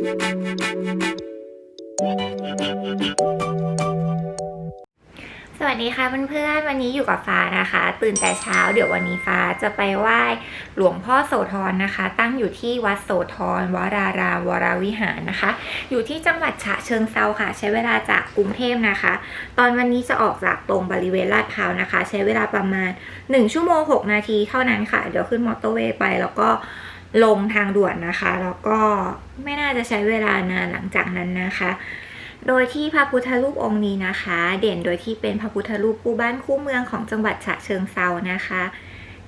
สวัสดีค่ะเพื่อนๆวันนี้อยู่กับฟ้านะคะ ตื่นแต่เช้า เดี๋ยววันนี้ฟ้าจะไปไหว้หลวงพ่อโสธรนะคะ ตั้งอยู่ที่วัดโสธรวรารามวรวิหารนะคะ อยู่ที่จังหวัดฉะเชิงเซาค่ะ ใช้เวลาจากกรุงเทพนะคะ ตอนวันนี้จะออกจากตรงบริเวณลาดพร้าวนะคะ ใช้เวลาประมาณ 1 ชั่วโมง 6 นาทีเท่านั้นค่ะ เดี๋ยวขึ้นมอเตอร์เวย์ไปแล้วก็ ลงทางด่วนนะคะ แล้วก็ไม่น่าจะใช้เวลานานหลังจากนั้นนะคะ โดยที่พระพุทธรูปองค์นี้นะคะ เด่นโดยที่เป็นพระพุทธรูปคู่บ้านคู่เมืองของจังหวัดฉะเชิงเซานะคะ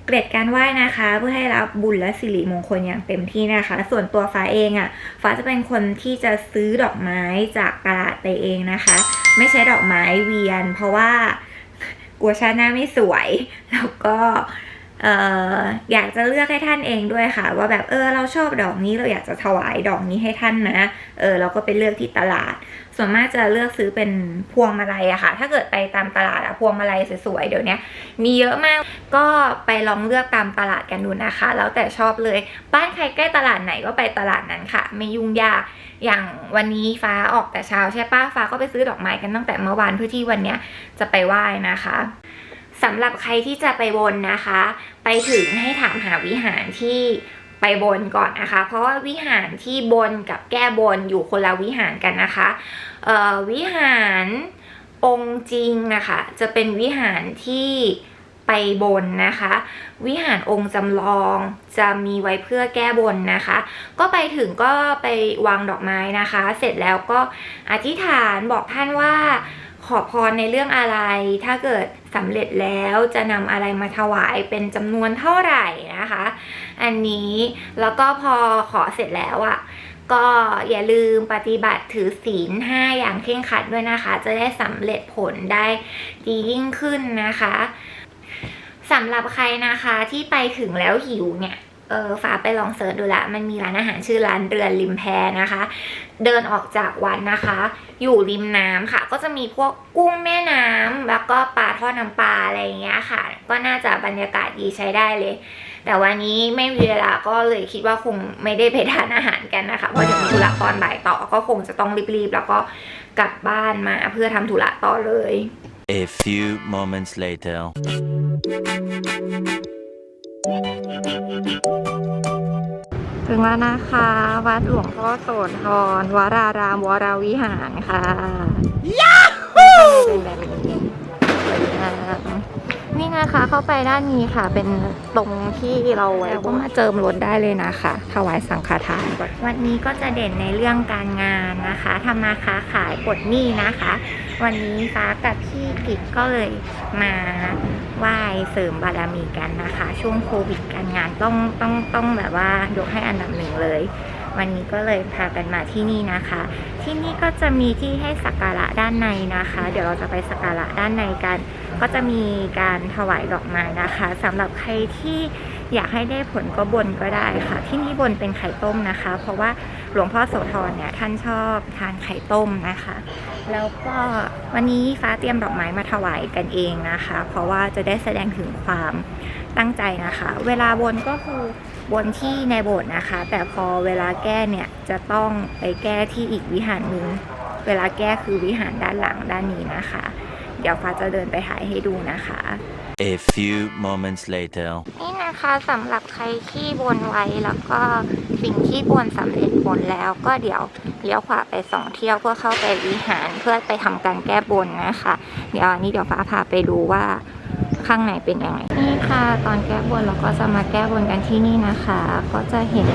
เกร็ดการไหว้นะคะ เพื่อให้รับบุญและสิริมงคลอย่างเต็มที่นะคะ ส่วนตัวฟ้าเองอะ่ะ ฟ้าจะเป็นคนที่จะซื้อดอกไม้จากตลาดไปเองนะคะ ไม่ใช้ดอกไม้เวียน เพราะว่ากลัวชาติหน้าไม่สวย แล้วก็ อออยากจะเลือกให้ท่านเองด้วยค่ะ ว่าแบบเออเราชอบดอกนี้เราอยากจะถวายดอกนี้ให้ท่านนะเออเราก็ไปเลือกที่ตลาด ส่วนมากจะเลือกซื้อเป็นพวงมาลัยอะค่ะ ถ้าเกิดไปตามตลาดอะพวงมาลัยสวยๆเดี๋ยวนี้มีเยอะมากก็ไปลองเลือกตามตลาดกันดูนะคะ แล้วแต่ชอบเลยบ้านใครใกล้ตลาดไหนก็ไปตลาดนั้นค่ะ ไม่ยุ่งยากอย่างวันนี้ฟ้าออกแต่เช้าใช่ปะฟ้าก็ไปซื้อดอกไม้กันตั้งแต่เมื่อวานเพื่อที่วันเนี้ยจะไปไหว้นะคะ สำหรับใครที่จะไปบนนะคะ ไปถึงให้ถามหาวิหารที่ไปบนก่อนนะคะ เพราะว่าวิหารที่บนกับแก้บนอยู่คนละวิหารกันนะคะเอ่อวิหารองค์จริงนะคะจะเป็นวิหารที่ไปบนนะคะ วิหารองค์จำลองจะมีไว้เพื่อแก้บนนะคะ ก็ไปถึงก็ไปวางดอกไม้นะคะ เสร็จแล้วก็อธิษฐานบอกท่านว่า ขอพรในเรื่องอะไร ถ้าเกิดสำเร็จแล้วจะนำอะไรมาถวายเป็นจำนวนเท่าไหร่นะคะ อันนี้แล้วก็พอขอเสร็จแล้วอะ่ะก็อย่าลืมปฏิบัติถือศีลห้าอย่างเคร่งครัดด้วยนะคะ จะได้สำเร็จผลได้ดียิ่งขึ้นนะคะสำหรับใครนะคะที่ไปถึงแล้วหิวเนี่ย เออฟ้าไปลองเสิร์ชดูละ มันมีร้านอาหารชื่อร้านเรือนริมแพนะคะ เดินออกจากวัดนะคะ อยู่ริมน้ำค่ะ ก็จะมีพวกกุ้งแม่น้ำแล้วก็ปลาทอดน้ำปลาอะไรอย่างเงี้ยค่ะ ก็น่าจะบรรยากาศดีใช้ได้เลย แต่วันนี้ไม่มีเวลาก็เลยคิดว่าคงไม่ได้ไปทานอาหารกันนะคะ เพราะเดี๋ยวมีธุระตอนบ่ายต่อ ก็คงจะต้องรีบๆ แล้วก็กลับบ้านมาเพื่อทำธุระต่อเลย A few moments later. ถึงแล้วนะคะ วัดหลวงพ่อโสธรวรารามวรวิหารค่ะยาฮูเป็นแบบนี้สวยงาม นี่นะคะเข้าไปด้านนี้ค่ะ เป็นตรงที่เราไว้ก็มาเจิมรถได้เลยนะคะ ถวายสังฆทานวันนี้ก็จะเด่นในเรื่องการงานนะคะทำมาค้าขายปลดหนี้นะคะ วันนี้ฟ้ากับพี่กิจก็เลยมาไหว้เสริมบารมีกันนะคะ ช่วงโควิดการงานต้องต้องต้องแบบว่ายกให้อันดับหนึ่งเลย วันนี้ก็เลยพากันมาที่นี่นะคะ ที่นี่ก็จะมีที่ให้สักการะด้านในนะคะ เดี๋ยวเราจะไปสักการะด้านในกัน ก็จะมีการถวายดอกไม้นะคะสำหรับใครที่อยากให้ได้ผลก็บนก็ได้ค่ะ ที่นี่บนเป็นไข่ต้มนะคะ เพราะว่าหลวงพ่อโสธรเนี่ยท่านชอบทานไข่ต้มนะคะ แล้วก็วันนี้ฟ้าเตรียมดอกไม้มาถวายกันเองนะคะ เพราะว่าจะได้แสดงถึงความตั้งใจนะคะ เวลาบนก็คือ บนที่ในโบสถ์นะคะ แต่พอเวลาแก้เนี่ยจะต้องไปแก้ที่อีกวิหารหนึ่งเวลาแก้คือวิหารด้านหลังด้านนี้นะคะ เดี๋ยวฟ้าจะเดินไปถ่ายให้ดูนะคะ A few moments later. นี่นะคะสำหรับใครที่บนไว้แล้วก็สิ่งที่บนสำเร็จผลแล้วก็เดี๋ยวเลี้ยวขวาไปสองเที่ยวเพื่อเข้าไปวิหารเพื่อไปทำการแก้บนนะคะ เดี๋ยวอันนี้เดี๋ยวฟ้าพาไปดูว่า ข้างในเป็นยังไงนี่ค่ะ ตอนแก้บนเราก็จะมาแก้บนกันที่นี่นะคะ ก็จะเห็น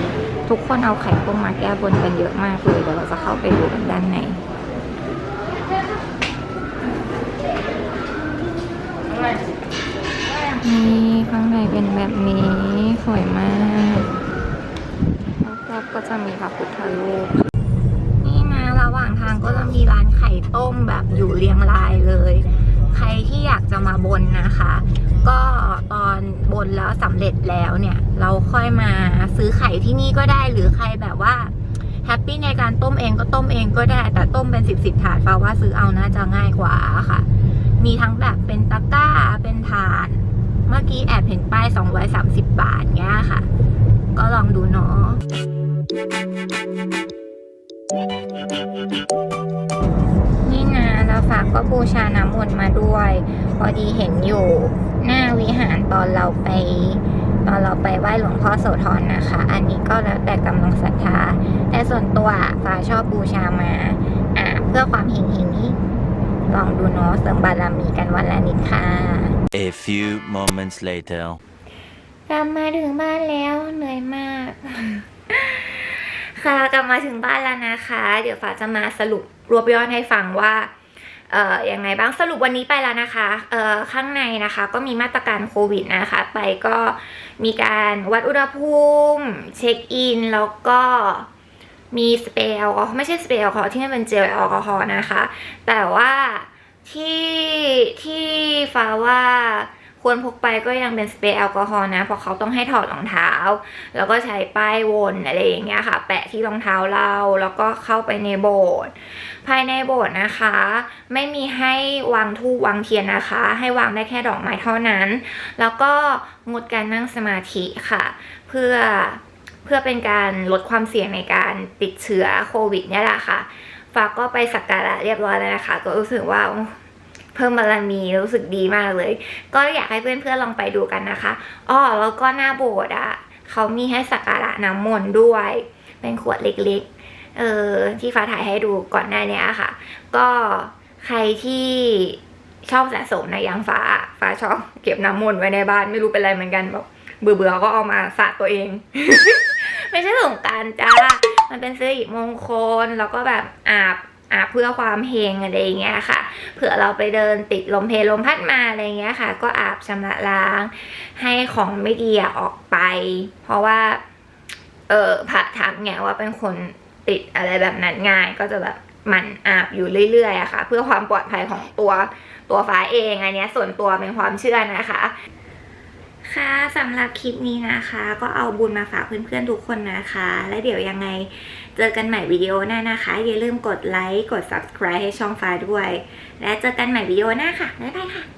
ทุกคนเอาไข่ต้มมาแก้บนกันเยอะมากเลยเดี๋ยวเราจะเข้าไปดูกันด้านในนี่ข้างในเป็นแบบนี้สวยมากรอบๆก็จะมีพระพุทธรูปนี่นะระหว่างทางก็จะมีร้านไข่ต้มแบบอยู่เรียงรายเลย ใครที่อยากจะมาบนนะคะ ก็ตอนบนแล้วสำเร็จแล้วเนี่ย เราค่อยมาซื้อไข่ที่นี่ก็ได้หรือใครแบบว่าแฮปปี้ในการต้มเองก็ต้มเองก็ได้ แต่ต้มเป็นสิบสิบถาดฟ้าว่าซื้อเอาน่าจะง่ายกว่าค่ะ มีทั้งแบบเป็นตะกร้าเป็นถาด เมื่อกี้แอบเห็นป้าย230 บาทเงี้ยค่ะ ก็ลองดูเนาะ นี่นะแล้วฝากก็บูชาน้ำมนต์มาด้วย พอดีเห็นอยู่หน้าวิหารตอนเราไป ตอนเราไปไหว้หลวงพ่อโสธรนะคะ อันนี้ก็แล้วแต่กำลังศรัทธา แต่ส่วนตัวฟ้าชอบบูชามา อ่าเพื่อความเฮงเฮงนี้ลองดูเนาะเสริมบารมีกันวันละนิดค่ะ A few moments later. กลับมาถึงบ้านแล้วเหนื่อยมาก ค่ะกลับมาถึงบ้านแล้วนะคะ เดี๋ยวฟ้าจะมาสรุปรวบยอดให้ฟังว่า เอ่อยังไงบ้างสรุปวันนี้ไปแล้วนะคะเอ่อข้างในนะคะก็มีมาตรการโควิดนะคะ ไปก็มีการวัดอุณหภูมิ เช็คอิน แล้วก็มีสเปรย์แอลกอฮอล์ไม่ใช่สเปรย์แอลกอฮอล์ที่มันเป็นเจลแอลกอฮอล์นะคะ แต่ว่าที่ที่ฟ้าว่า ควรพกไปก็ยังเป็นสเปรย์แอลกอฮอล์นะ เพราะเขาต้องให้ถอดรองเท้า แล้วก็ใช้ป้ายวนอะไรอย่างเงี้ยค่ะ แปะที่รองเท้าเราแล้วก็เข้าไปในโบสถ์ภายในโบสถ์นะคะ ไม่มีให้วางธูปวางเทียนนะคะ ให้วางได้แค่ดอกไม้เท่านั้น แล้วก็งดการนั่งสมาธิค่ะ เพื่อเพื่อเป็นการลดความเสี่ยงในการติดเชื้อโควิดเนี่ยแหละค่ะฝากก็ไปสักการะเรียบร้อยแล้วนะคะ ก็รู้สึกว่า เพิ่มบารมีรู้สึกดีมากเลย ก็อยากให้เพื่อนๆลองไปดูกันนะคะอ้อแล้วก็หน้าโบสถ์อะเขามีให้สักการะน้ำมนต์ด้วย เป็นขวดเล็กๆ เออที่ฟ้าถ่ายให้ดูก่อนหน้านี้ค่ะ ก็ใครที่ชอบสะสมนะยางฟ้า ฟ้าชอบเก็บน้ำมนต์ไว้ในบ้านไม่รู้เป็นอะไรเหมือนกันแบบเบื่อๆก็เอามาสาดตัวเอง ไม่ใช่สงการจ้า มันเป็นสิริมงคลแล้วก็แบบอาบ อาเพื่อความเฮงอะไรอย่างเงี้ยค่ะ เผื่อเราไปเดินติดลมเพลลมพัดมาอะไรเงี้ยค่ะ ก็อาบชำระล้าง ให้ของไม่ดีอออกไป เพราะว่า เออพระทักไงว่าเป็นคนติดอะไรแบบนั้นง่ายก็จะแบบมันอาบอยู่เรื่อยๆอะค่ะ เพื่อความปลอดภัยของตัวตัวฟ้าเองอันเนี้ยส่วนตัวเป็นความเชื่อนะคะ ค่ะสำหรับคลิปนี้นะคะ ก็เอาบุญมาฝากเพื่อนๆทุกคนนะคะ และเดี๋ยวยังไงเจอกันใหม่วิดีโอหน้านะคะ อย่าลืมกดไลค์กด subscribe ให้ช่องฟ้าด้วย และเจอกันใหม่วิดีโอหน้าค่ะบ๊ายบายค่ะ